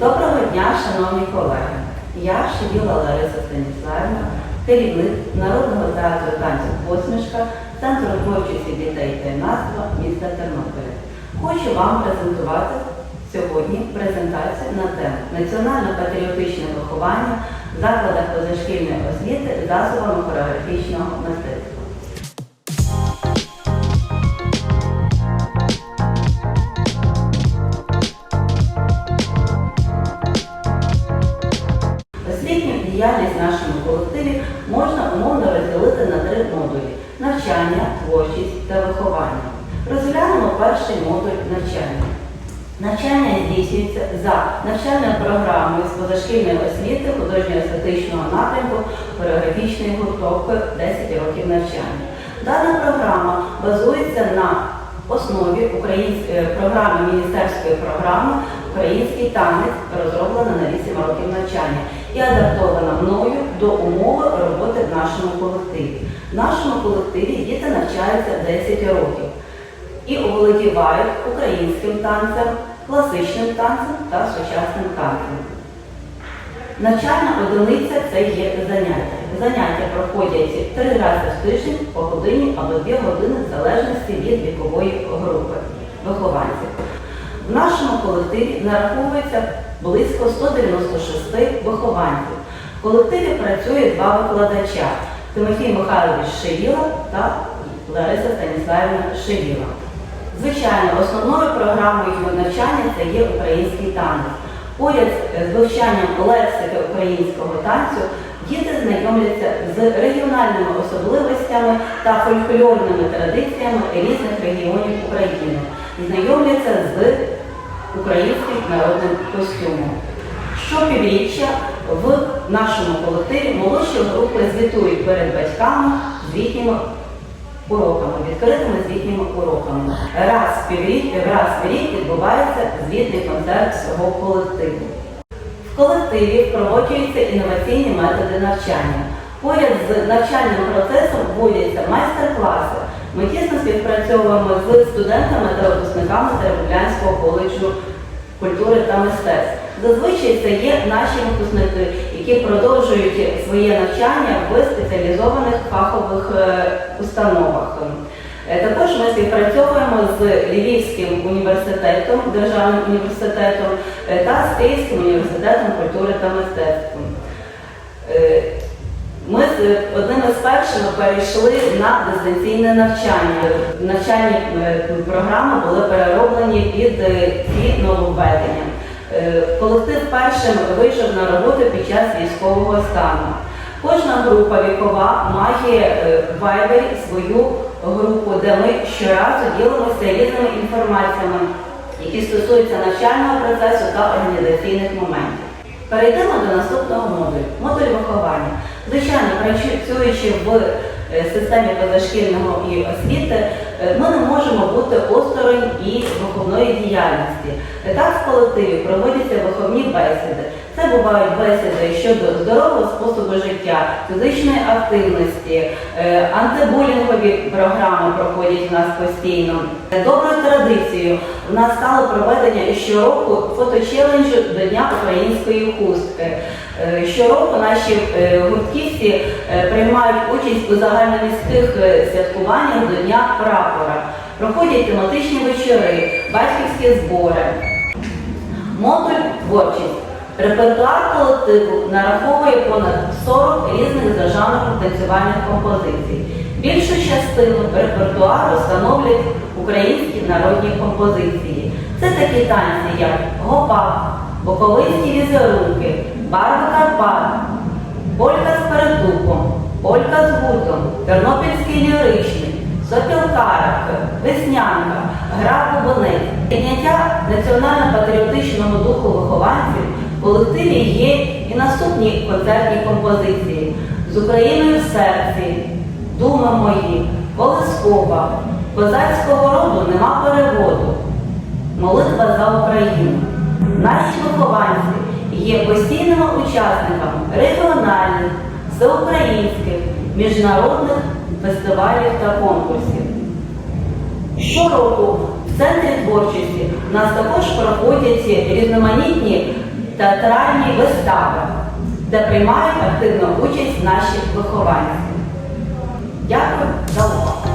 Доброго дня, шановні колеги. Я Шевіла Лариса Станіславівна, керівник Народного театру танцю посмішка Центру творчості дітей та юнацтва міста Тернополя. Хочу вам презентувати сьогодні презентацію на тему Національно-патріотичне виховання в закладах позашкільної освіти засобами хореографічного мистецтва. Діяльність в нашому колективі можна умовно розділити на три модулі навчання, творчість та виховання. Розглянемо перший модуль навчання. Навчання здійснюється за навчальною програмою з позашкільної освіти художньо-естетичного напрямку хореографічної гуртовки 10 років навчання. Дана програма базується на основі е, програми Міністерської програми Український танець розроблена на 8 років навчання і адаптована мною до умови роботи в нашому колективі. В нашому колективі діти навчаються 10 років і оволодівають українським танцем, класичним танцем та сучасним танцем. Навчальна одиниця це є заняття. Заняття проходять три рази в тиждень по годині або дві години в залежності від вікової групи вихованців. В нашому колективі нараховується близько 196 вихованців. В колективі працює два викладача Тимофій Михайлович Шевіла та Лариса Станіславівна Шевіла. Звичайно, основною програмою навчання це є український танець. Поряд з вивчанням лексики українського танцю діти знайомляться з регіональними особливостями та фольклорними традиціями різних регіонів України, знайомляться з українським народним костюмом. Щопівріччя в нашому колективі молодші групи звітують перед батьками з їхніми уроками, відкритими звітніми уроками. Раз в піврік, раз в рік відбувається звітний концерт всього колективу. В колективі впроваджуються інноваційні методи навчання. Поряд з навчальним процесом вводяться майстер-класи. Ми тісно співпрацьовуємо з студентами та випускниками Тернополянського коледжу культури та мистецтв. Зазвичай це є наші випускники, які продовжують своє навчання в спеціалізованих фахових е, установах. Е, Також ми співпрацьовуємо з Львівським університетом, державним університетом е, та з Київським університетом культури та мистецтв. Е, Ми з одними з першими перейшли на дистанційне навчання. Навчальні е, програми були перероблені під е, ці нововведення. Е, Колектив першим вийшов на роботу під час військового стану. Кожна група вікова має е, в Viber свою групу, де ми щоразу ділимося різними інформаціями, які стосуються навчального процесу та організаційних моментів. Перейдемо до наступного модулю модуль виховання. Звичайно, працюючи в е, системі позашкільного і освіти, е, ми не можемо бути осторонь і виховної діяльності. Так в колективів проводяться виховні бесіди. Це бувають бесіди щодо здорового способу життя, фізичної активності, е, антибулінгові програми проходять у нас постійно. Доброю традицією в нас стало проведення щороку фоточеленджу до Дня української хустки. Е, Щороку наші е, гуртківці приймають участь у загальноміських святкуваннях до Дня прапора. Проходять тематичні вечори, батьківські збори. Модуль творчість. Репертуар колективу нараховує понад 40 різних жанром танцювальних композицій. Більшу частину репертуару становлять українські народні композиції. Це такі танці, як гопак, боковинські візерунки, барви Карпат, полька з передуком, полька з гутом, тернопільський ліричний, сопілкарик, веснянка, гра бубонець. Підняття національно-патріотичного духу вихованців колективі є і наступні концертні композиції з Україною в серці, Дума мої, Колискова, козацького роду нема переводу, молитва за Україну. Наші вихованці є постійними учасниками регіональних, всеукраїнських, міжнародних фестивалів та конкурсів. Щороку в центрі творчості в нас також проходять різноманітні театральні вистави, де приймають активну участь наші вихованці. Дякую за увагу.